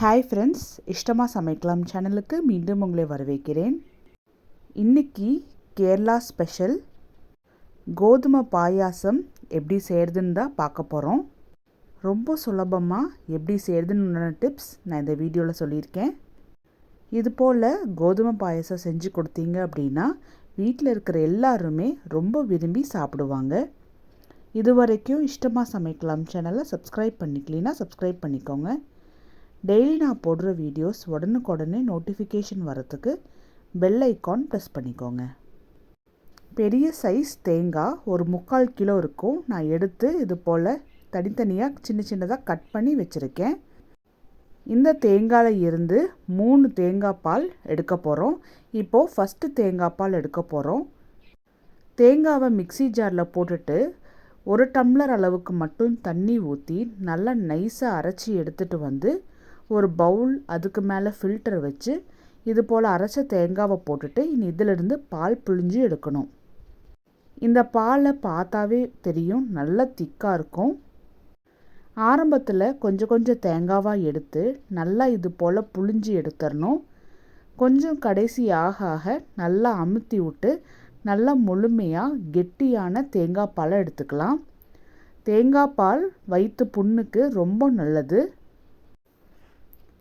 Hi friends இஷ்டமாக சமைக்கலாம் சேனலுக்கு மீண்டும் உங்களை வரவேற்கிறேன். இன்னைக்கு கேரளா ஸ்பெஷல் கோதுமை பாயாசம் எப்படி செய்கிறதுன்னு தான் பார்க்க போகிறோம் ரொம்ப சுலபமாக எப்படி செய்கிறதுன்னு டிப்ஸ் நான் இந்த வீடியோவில் சொல்லியிருக்கேன். இது போல் கோதுமை பாயாசம் செஞ்சு கொடுத்தீங்க அப்படின்னா வீட்டில் இருக்கிற எல்லாருமே ரொம்ப விரும்பி சாப்பிடுவாங்க. இது வரைக்கும் இஷ்டமாக சமைக்கலாம் சேனலை சப்ஸ்கிரைப் பண்ணிக்கலினா சப்ஸ்கிரைப் பண்ணிக்கோங்க. டெய்லி நான் போடுற வீடியோஸ் உடனுக்குடனே நோட்டிஃபிகேஷன் வரத்துக்கு பெல் ஐக்கான் ப்ரெஸ் பண்ணிக்கோங்க. பெரிய சைஸ் தேங்காய் ஒரு முக்கால் கிலோ இருக்கும். நான் எடுத்து இது போல் தனித்தனியாக சின்ன சின்னதாக கட் பண்ணி வச்சுருக்கேன். இந்த தேங்காயில் இருந்து மூணு தேங்காய் பால் எடுக்க போகிறோம் இப்போது ஃபஸ்ட்டு தேங்காய் பால் எடுக்க போகிறோம் தேங்காவை மிக்சி ஜாரில் போட்டுட்டு ஒரு டம்ளர் அளவுக்கு மட்டும் தண்ணி ஊற்றி நல்லா நைஸாக அரைச்சி எடுத்துகிட்டு வந்து ஒரு பவுல் அதுக்கு மேலே ஃபில்டர் வச்சு இது போல் அரைச்ச தேங்காவை போட்டுட்டு இனி இதிலிருந்து பால் புழிஞ்சு எடுக்கணும். இந்த பாலை பார்த்தாவே தெரியும் நல்லா திக்காக இருக்கும். ஆரம்பத்தில் கொஞ்சம் கொஞ்சம் தேங்காவாக எடுத்து நல்லா இது போல் புழிஞ்சு எடுத்துடணும் கொஞ்சம் கடைசி ஆக ஆக நல்லா அமுத்தி விட்டு நல்லா முழுமையாக கெட்டியான தேங்காய் பாலை எடுத்துக்கலாம். தேங்காய் பால் வயிற்று புண்ணுக்கு ரொம்ப நல்லது.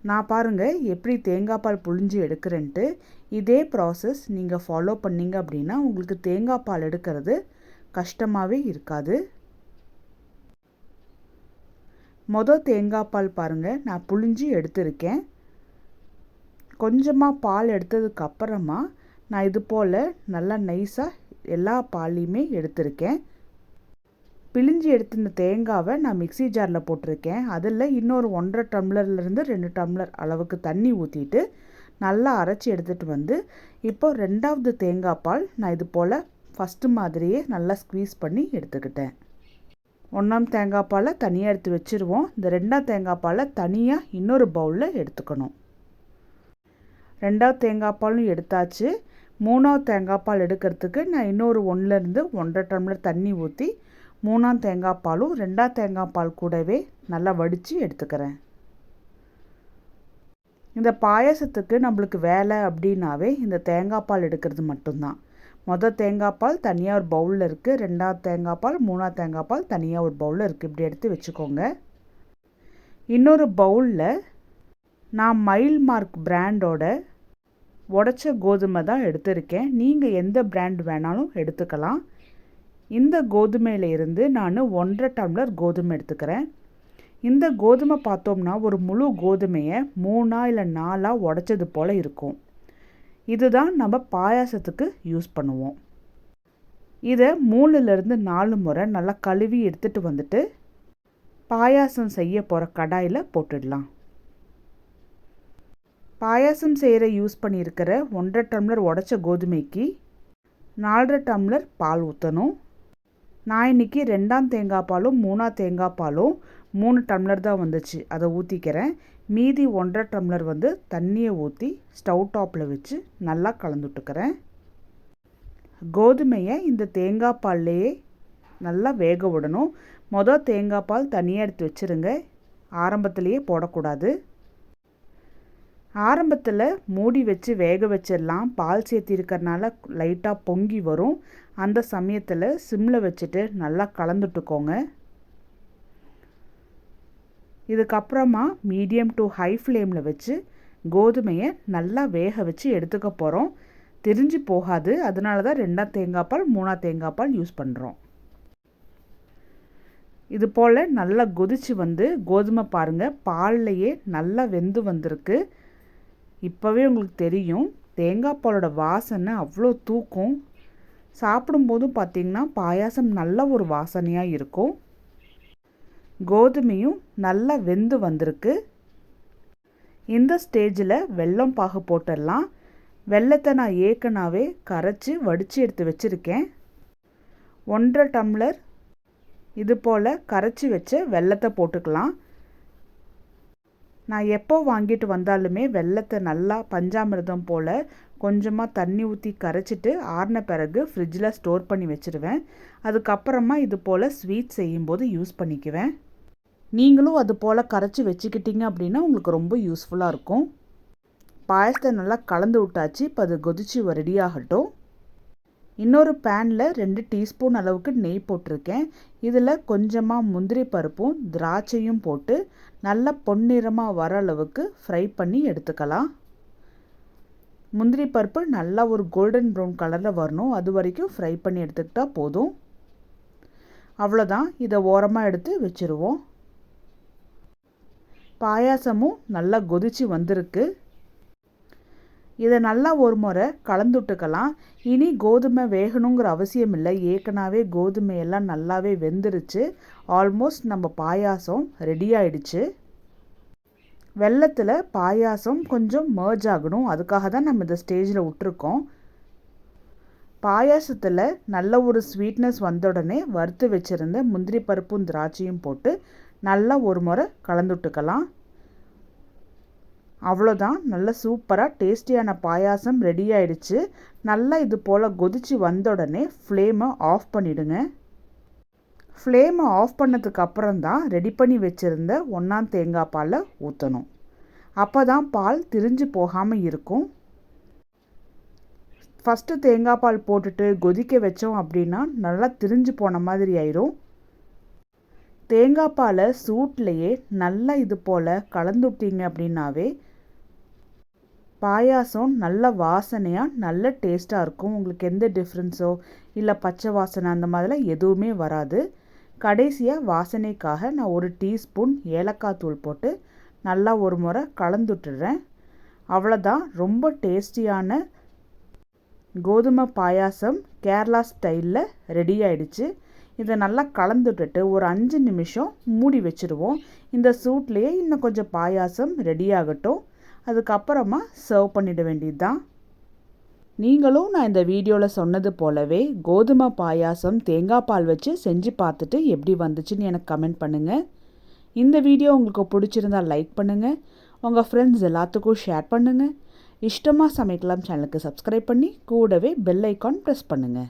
நான் பாருங்கள் எப்படி தேங்காய் பால் புழிஞ்சு எடுக்கிறேன்ட்டு இதே ப்ராசஸ் நீங்கள் ஃபாலோ பண்ணிங்க அப்படின்னா உங்களுக்கு தேங்காய் பால் எடுக்கிறது கஷ்டமாகவே இருக்காது. மொதல் தேங்காய் பால் பாருங்கள் நான் புழிஞ்சு எடுத்திருக்கேன். கொஞ்சமாக பால் எடுத்ததுக்கு அப்புறமா நான் இது போல் நல்லா நைஸாக எல்லா பாலையுமே எடுத்திருக்கேன். பிழிஞ்சு எடுத்திருந்த தேங்காவை நான் மிக்சி ஜாரில் போட்டிருக்கேன். அதில் இன்னொரு ஒன்றரை டம்ளர்லேருந்து ரெண்டு டம்ளர் அளவுக்கு தண்ணி ஊற்றிட்டு நல்லா அரைச்சி எடுத்துகிட்டு வந்து இப்போ ரெண்டாவது தேங்காய் பால் நான் இது போல் ஃபஸ்ட்டு மாதிரியே நல்லா ஸ்க்வீஸ் பண்ணி எடுத்துக்கிட்டேன். ஒன்றாம் தேங்காய் பாலை தனியாக எடுத்து வச்சுருவோம். இந்த ரெண்டாம் தேங்காய் பாலை தனியாக இன்னொரு பவுலில் எடுத்துக்கணும். ரெண்டாவது தேங்காய் பாலும் எடுத்தாச்சு. மூணாவது தேங்காய் பால் எடுக்கிறதுக்கு நான் இன்னொரு ஒன்றுலேருந்து ஒன்றரை டம்ளர் தண்ணி ஊற்றி மூணாம் தேங்காய் பாலும் ரெண்டாம் தேங்காய் பால் கூடவே நல்லா வடித்து எடுத்துக்கிறேன். இந்த பாயசத்துக்கு நம்மளுக்கு வேலை அப்படின்னாவே இந்த தேங்காய் பால் எடுக்கிறது மட்டும்தான். மொதல் தேங்காய் பால் தனியாக ஒரு பவுலில் இருக்குது ரெண்டாவது தேங்காய் பால் மூணாவது தேங்காய் பால் தனியாக ஒரு பவுலில் இருக்குது இப்படி எடுத்து வச்சுக்கோங்க. இன்னொரு பவுலில் நான் மைல் மார்க் பிராண்டோட உடச்ச கோதுமை தான் எடுத்திருக்கேன். நீங்கள் எந்த பிராண்ட் வேணாலும் எடுத்துக்கலாம். இந்த கோதுமையில் இருந்து நான் ஒன்றரை டம்ளர் கோதுமை எடுத்துக்கிறேன். இந்த கோதுமை பார்த்தோம்னா ஒரு முழு கோதுமையை மூணா இல்லை நாலாக உடச்சது போல் இருக்கும். இதுதான் நம்ம பாயாசத்துக்கு யூஸ் பண்ணுவோம். இதை மூணுலேருந்து நாலு முறை நல்லா கழுவி எடுத்துகிட்டு வந்துட்டு பாயாசம் செய்ய போகிற கடாயில் போட்டுடலாம். பாயாசம் செய்கிற யூஸ் பண்ணியிருக்கிற ஒன்றரை டம்ளர் உடச்ச கோதுமைக்கு நாலரை டம்ளர் பால் ஊற்றணும் நான் இன்றைக்கி ரெண்டாம் தேங்காய் பாலும் மூணாம் தேங்காய் பாலும் மூணு டம்ளர் தான் வந்துச்சு. அதை ஊற்றிக்கிறேன் மீதி ஒன்றரை டம்ளர் வந்து தண்ணியை ஊற்றி ஸ்டவ் டாப்பில் வச்சு நல்லா கலந்துட்டுக்கிறேன் கோதுமையை இந்த தேங்காய் பால்லையே நல்லா வேக விடணும். மொதல் தேங்காய் பால் தனியாக எடுத்து வச்சுருங்க. ஆரம்பத்துலேயே போடக்கூடாது. ஆரம்பத்தில் மூடி வச்சு வேக வச்சிடலாம். பால் சேர்த்திருக்கறனால லைட்டாக பொங்கி வரும். அந்த சமயத்தில் சிம்மில் வச்சுட்டு நல்லா கலந்துட்டுக்கோங்க. இதுக்கப்புறமா மீடியம் டு ஹை ஃப்ளேமில் வச்சு கோதுமையை நல்லா வேக வச்சு எடுத்துக்க போகிறோம் தெரிஞ்சு போகாது. அதனால தான் ரெண்டாம் தேங்காய் பால் மூணாம் தேங்காய் பால் யூஸ் பண்ணுறோம் இது போல் நல்லா கொதிச்சு வந்து கோதுமை பாருங்கள் பால்லையே நல்லா வெந்து வந்திருக்கு. இப்போவே உங்களுக்கு தெரியும் தேங்காய் பாலோட வாசனை அவ்வளோ தூக்கும். சாப்பிடும்போதும் பார்த்திங்கன்னா பாயாசம் நல்ல ஒரு வாசனையாக இருக்கும். கோதுமையும் நல்லா வெந்து வந்திருக்கு. இந்த ஸ்டேஜில் வெல்லம் பாகு போட்டுடலாம். வெள்ளத்தை நான் ஏற்கனவே கரைச்சி வடித்து எடுத்து வச்சுருக்கேன். ஒன்றரை டம்ளர் இது போல் கரைச்சி வச்ச வெள்ளத்தை போட்டுக்கலாம். நான் எப்போ வாங்கிட்டு வந்தாலுமே வெள்ளத்தை நல்லா பஞ்சாமிர்தம் போல் கொஞ்சமாக தண்ணி ஊற்றி கரைச்சிட்டு ஆறின பிறகு ஃப்ரிட்ஜில் ஸ்டோர் பண்ணி வச்சுருவேன். அதுக்கப்புறமா இது போல் ஸ்வீட் செய்யும்போது யூஸ் பண்ணிக்குவேன். நீங்களும் அது போல் கரைச்சி வச்சுக்கிட்டீங்க அப்படின்னா உங்களுக்கு ரொம்ப யூஸ்ஃபுல்லாக இருக்கும். பாயசத்தை நல்லா கலந்து விட்டாச்சு இப்போ அது கொதிச்சு ரெடி ஆகட்டும். இன்னொரு பேனில் ரெண்டு டீஸ்பூன் அளவுக்கு நெய் போட்டிருக்கேன். இதில் கொஞ்சமாக முந்திரி பருப்பும் திராட்சையும் போட்டு நல்லா பொன்னிறமாக வர அளவுக்கு ஃப்ரை பண்ணி எடுத்துக்கலாம். முந்திரி பருப்பு நல்லா ஒரு கோல்டன் ப்ரௌன் கலரில் வரணும். அது வரைக்கும் ஃப்ரை பண்ணி எடுத்துக்கிட்டால் போதும். அவ்வளோதான் இதை ஓரமாக எடுத்து வச்சுருவோம். பாயாசமும் நல்லா கொதிச்சு வந்திருக்கு. இதை நல்லா ஒரு முறை கலந்துட்டுக்கலாம். இனி கோதுமை வேகணுங்கிற அவசியம் இல்லை. ஏற்கனவே கோதுமையெல்லாம் நல்லாவே வெந்துருச்சு. ஆல்மோஸ்ட் நம்ம பாயாசம் ரெடி ஆயிடுச்சு. வெள்ளத்தில் பாயாசம் கொஞ்சம் மேர்ஜ் ஆகணும். அதுக்காக தான் நம்ம இந்த ஸ்டேஜில் விட்டுருக்கோம். பாயாசத்தில் நல்ல ஒரு ஸ்வீட்னஸ் வந்த உடனே வறுத்து வச்சுருந்த முந்திரி பருப்பும் திராட்சையும் போட்டு நல்லா ஒரு முறை கலந்துட்டுக்கலாம். அவ்வளோதான். நல்ல சூப்பராக டேஸ்டியான பாயாசம் ரெடி ஆயிடுச்சு. நல்லா இது போல் கொதித்து வந்த உடனே ஃப்ளேமை ஆஃப் பண்ணிவிடுங்க ஃப்ளேமை ஆஃப் பண்ணதுக்கு அப்புறம் தான் ரெடி பண்ணி வச்சுருந்த ஒன்றாம் தேங்காய் பாலை ஊற்றணும் அப்போ தான் பால் திரிஞ்சு போகாமல் இருக்கும். ஃபஸ்ட்டு தேங்காய் பால் போட்டுட்டு கொதிக்க வச்சோம் அப்படின்னா நல்லா திரிஞ்சு போன மாதிரி ஆயிரும். தேங்காய் பாலை சூட்லேயே நல்லா இது போல் கலந்து விட்டீங்க அப்படின்னாவே பாயாசம் நல்ல வாசனையாக நல்ல டேஸ்ட்டாக இருக்கும். உங்களுக்கு எந்த டிஃப்ரென்ஸோ இல்லை பச்சை வாசனை அந்த மாதிரிலாம் எதுவுமே வராது. கடைசியாக வாசனைக்காக நான் ஒரு டீஸ்பூன் ஏலக்காய் தூள் போட்டு நல்லா ஒரு முறை கலந்துட்டுறேன். அவ்வளோதான் ரொம்ப டேஸ்டியான கோதுமை பாயாசம் கேரளா ஸ்டைலில் ரெடி ஆயிடுச்சு. இதை நல்லா கலந்துட்டுட்டு ஒரு அஞ்சு நிமிஷம் மூடி வச்சுருவோம். இந்த சூட்லேயே இன்னும் கொஞ்சம் பாயாசம் ரெடி ஆகட்டும். அதுக்கப்புறமா சர்வ் பண்ணிட வேண்டியது தான் நீங்களும் நான் இந்த வீடியோவில் சொன்னது போலவே கோதுமை பாயாசம் தேங்காய் பால் வச்சு செஞ்சு பார்த்துட்டு எப்படி வந்துச்சுன்னு எனக்கு கமெண்ட் பண்ணுங்கள் இந்த வீடியோ உங்களுக்கு பிடிச்சிருந்தால் லைக் பண்ணுங்கள் உங்கள் ஃப்ரெண்ட்ஸ் எல்லாத்துக்கும் ஷேர் பண்ணுங்கள் இஷ்டமாக சமைக்கலாம் சேனலுக்கு சப்ஸ்கிரைப் பண்ணி கூடவே பெல் ஐக்கான் ப்ரெஸ் பண்ணுங்கள்